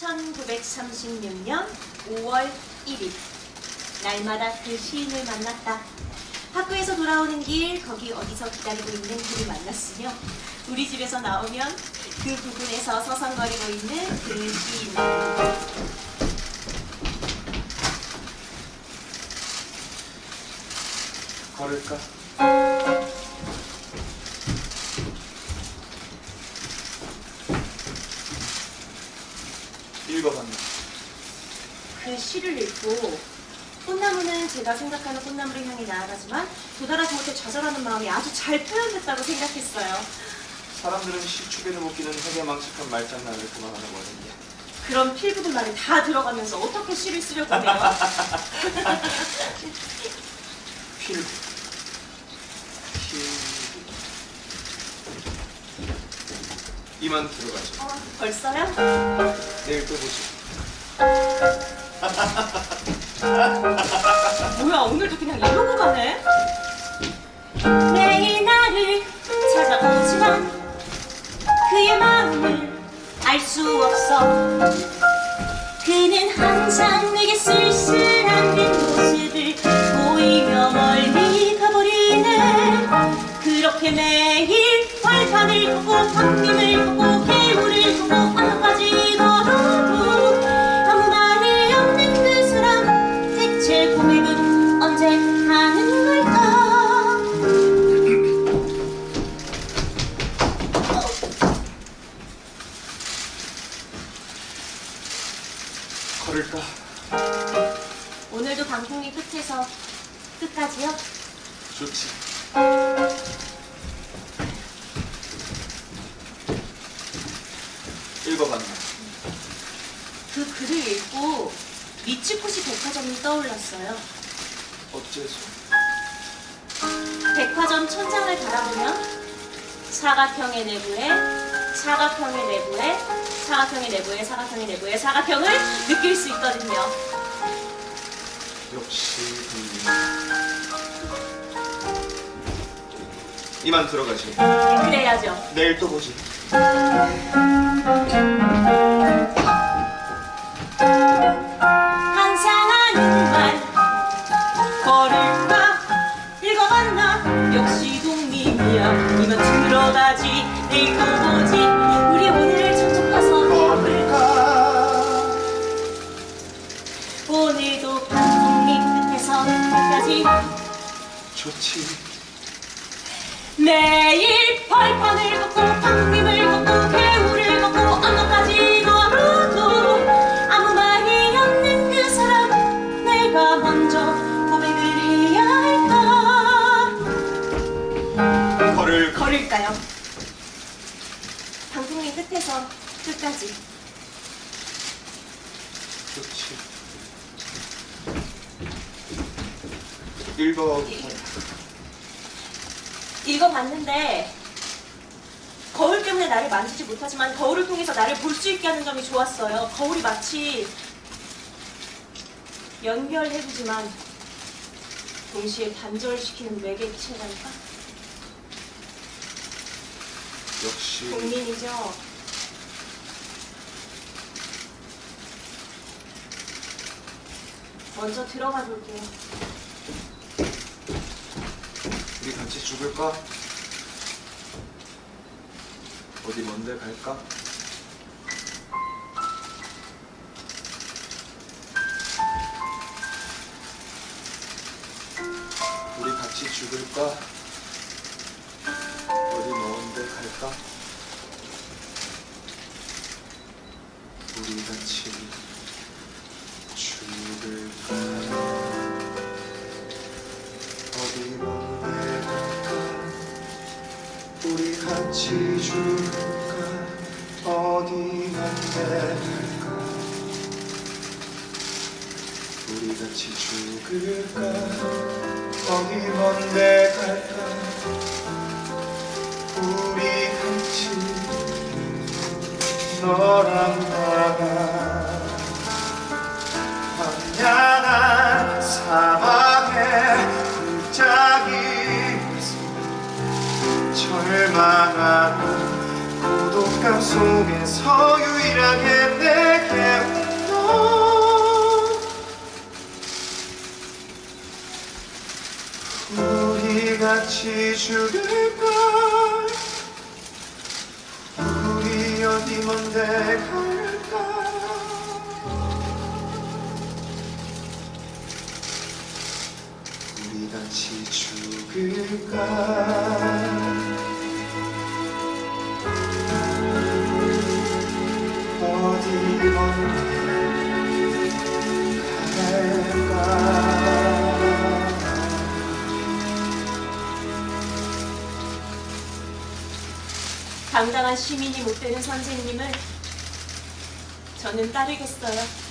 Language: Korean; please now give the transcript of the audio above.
1936년 5월 1일 날마다 그 시인을 만났다. 학교에서 돌아오는 길 거기 어디서 기다리고 있는 그를 만났으며 우리 집에서 나오면 그 부근에서 서성거리고 있는 그 시인. 걸을까? 읽어봤나? 그 시를 읽고 꽃나무는 제가 생각하는 꽃나무를 향해 나아가지만 도달하지 못해 좌절하는 마음이 아주 잘 표현됐다고 생각했어요. 사람들은 시축에도 못 끼는 해괴망측한 말장난을 그만하라고 하는데 그런 필부들 말이 다 들어가면서 어떻게 시를 쓰려고 해요? 필... 필... 이만 들어가죠 어, 벌써요? 내일 또 보지 뭐야 오늘도 그냥 이러고 가네? 매일 나를 걸을까? 오늘도 방송이 끝에서 끝까지요? 좋지 읽어봤나? 그 글을 읽고 미츠코시 백화점이 떠올랐어요. 어째서? 백화점 천장을 바라보면 사각형의 내부에 사각형의 내부에 사각형의 내부에 사각형의 내부에 사각형을 느낄 수 있거든요. 역시 음. 이만 들어가지 그래야죠. 내일 또 보지 좋지. 매일 벌판을 걷고 방림을 걷고 개울을 걷고 언덕까지 걸어도 아무 말이 없는 그 사람 내가 먼저 고백을 해야 할까? 걸을 걸을까요? 방송의 끝에서 끝까지. 좋지. 읽어 읽어봤는데 거울 때문에 나를 만지지 못하지만 거울을 통해서 나를 볼 수 있게 하는 점이 좋았어요. 거울이 마치 연결해주지만 동시에 단절시키는 매개체랄까? 역시 국민이죠. 먼저 들어가 볼게요. 우리 같이 죽을까? 어디 먼데 갈까? 우리 같이 죽을까? 어디 먼데 갈까? 우리 같이 죽을까? 죽을까? 어디 갈까? 우리 같이 죽을까? 어디 먼데 갈까? 우리 같이 너랑 나 세상 속에서 유일하게 내게 넌 우리 같이 죽을까? 우리 어디 먼데 갈까? 우리 같이 죽을까? 당당한 시민이 못 되는 선생님을 저는 따르겠어요.